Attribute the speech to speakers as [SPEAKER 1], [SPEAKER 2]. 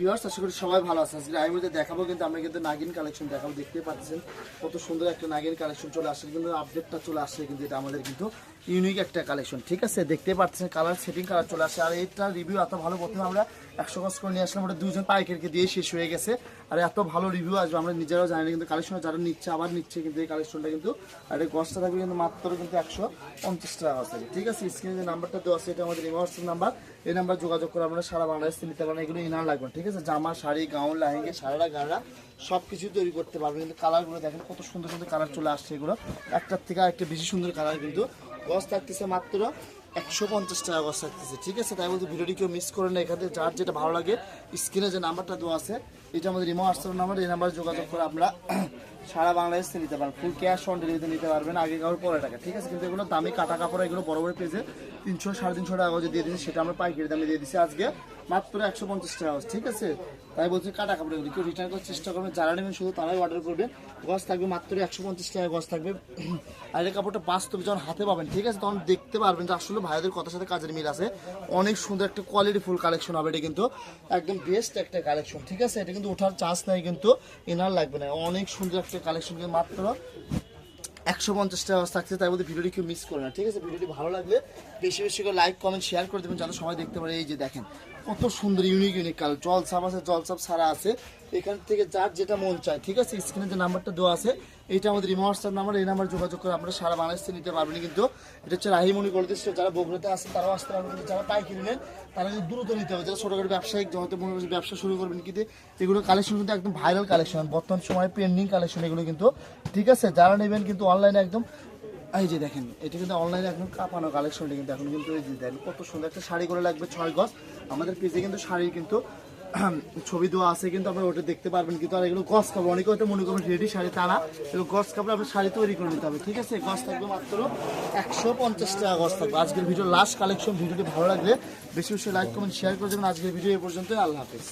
[SPEAKER 1] Viewers আশা সবাই ভালো আছে আমি দেখাবো কিন্তু কিন্তু নাগিন কালেকশন দেখাবো দেখতে পাচ্ছেন। কত সুন্দর একটা নাগিন কালেকশন চলে আসছে, কিন্তু আপডেটটা চলে আসছে কিন্তু এটা আমাদের কিন্তু ইউনিক একটা কালেকশন ঠিক আছে? কালার সেটিং কালার চলে আসছে। আর এটা রিভিউ এত ভালো প্রথমে আমরা একশো করে নিয়ে আসলাম, ওটা দুজন পাইকারকে দিয়ে শেষ হয়ে গেছে। আর এত ভালো রিভিউ আসবে, আমরা নিজেরাও জানি না, কিন্তু কালেকশন যারা নিচ্ছে, আবার নিচ্ছে কিন্তু এই কালেকশনটা কিন্তু, আর গজটা থাকবে কিন্তু মাত্র কিন্তু একশো পঞ্চাশ টাকা থাকবে, ঠিক আছে? স্ক্রিনে যে নাম্বারটা দেওয়া আছে, এটা আমাদের নাম্বার এই নাম্বার যোগাযোগ করে আমরা সারা বাংলাদেশ নিতে পারেন, এগুলো ইনার লাগবে ঠিক আছে? জামা, শাড়ি গাউন লাহেঙ্গে সারারা গাড়া সব কিছু তৈরি করতে পারবে। কিন্তু কালারগুলো দেখেন, কত সুন্দর সুন্দর কালার চলে আসছে এগুলো। একটার থেকে একটা বেশি সুন্দর কালার কিন্তু গছ থাকতেছে মাত্র একশো পঞ্চাশ টাকা গছ থাকতেছে, ঠিক আছে? তাই বলতে ভিডিওটি কেউ মিস করে না, এখানে যার যেটা ভালো লাগে স্ক্রিনে যে নাম্বারটা দেওয়া আছে, এটা আমাদের রিমো আসার নাম্বার এই নাম্বারে যোগাযোগ করে আমরা সারা বাংলাদেশ নিতে পারবেন। ফুল ক্যাশ অন ডেলিভারিতে নিতে পারবেন আগে কাপড় পরে টাকা, ঠিক আছে? কিন্তু এগুলো দামি কাটা কাপড়, এগুলো বড় বড় পেজে তিনশো, সাড়ে তিনশো টাকা করে দিয়ে দিচ্ছি সেটা আমরা পাইকারি দামে দিয়ে দিচ্ছি আজকে। মাত্র একশো পঞ্চাশ টাকা ঠিক আছে? তাই বলছি কাটা কাপড় এগুলো কেউ রিটার্ন করার চেষ্টা করবেন, যারা নেবেন শুধু তারাই অর্ডার করবেন গজ থাকবে মাত্র একশো পঞ্চাশ টাকা গজ থাকবে। আর এই কাপড়টা বাস্তবে যখন হাতে পাবেন, ঠিক আছে? তখন দেখতে পারবেন যে আসলে ভাইদের কথার সাথে কাজের মিল আছে। অনেক সুন্দর একটা কোয়ালিটি ফুল কালেকশন হবে এটা কিন্তু। একদম বেস্ট একটা কালেকশন ঠিক আছে? এটা কিন্তু ওঠার চান্স নাই কিন্তু, এনার লাগবে না। অনেক সুন্দর একটা কালেকশন কিন্তু মাত্র একশো পঞ্চাশ টাকা থাকছে তাই মধ্যে ভিডিওটি কেউ মিস করে না, ঠিক আছে? ভিডিওটি ভালো লাগলে বেশি বেশি করে লাইক কমেন্ট শেয়ার করে দেবেন, যাতে সবাই দেখতে পারে। এই যে দেখেন কত সুন্দর ইউনিক ইউনিক কালার জল সাপ আছে জল সাপ সারা আছে। এখান থেকে যার যেটা মন চায়, ঠিক আছে? স্ক্রিনে যে নাম্বারটা দেওয়া আছে এটা আমাদের রিমোয়ার্সার নাম্বার এই নাম্বার যোগাযোগ করে আপনারা সারা বাংলাদেশ নিতে পারবেন। কিন্তু এটা হচ্ছে রাহিমণি কলেজ যারা বগুড়াতে আসে তারাও আসতে পারবেন। যারা পাইকারি নেন, তারা কিন্তু দ্রুত নিতে হবে। যারা ছোটখাটো ব্যবসায়িক জগতে মনে ব্যবসা শুরু করবেন, কিন্তু এগুলো কালেকশন কিন্তু একদম ভাইরাল কালেকশন বর্তমান সময়ে পেন্ডিং কালেকশন এগুলো কিন্তু, ঠিক আছে? যারা নেবেন কিন্তু অনলাইনে একদম, এই যে দেখেন, এটা কিন্তু অনলাইনে একদম কাঁপানো কালেকশনটা কিন্তু এখন কিন্তু এই যে দেখেন, কত সুন্দর একটা শাড়ি করে লাগবে ছয় গজ। আমাদের পেজে কিন্তু শাড়ির কিন্তু ছবি দেওয়া আছে, কিন্তু আপনারা ওটা দেখতে পারবেন কিন্তু আর এগুলো গস খাব অনেকে হয়তো মনে করবেন রেডি শাড়ি, তারা এগুলো গস কাপড় আপনার শাড়ি তৈরি করে নিতে হবে, ঠিক আছে? গস থাকবে মাত্র একশো পঞ্চাশ টাকা গস থাকবে। আজকের ভিডিও লাস্ট কালেকশন ভিডিওটি ভালো লাগলে বেশি বেশি লাইক কমেন্ট শেয়ার করে দেবেন। আজকের ভিডিও এ পর্যন্ত আল্লাহ হাফেজ।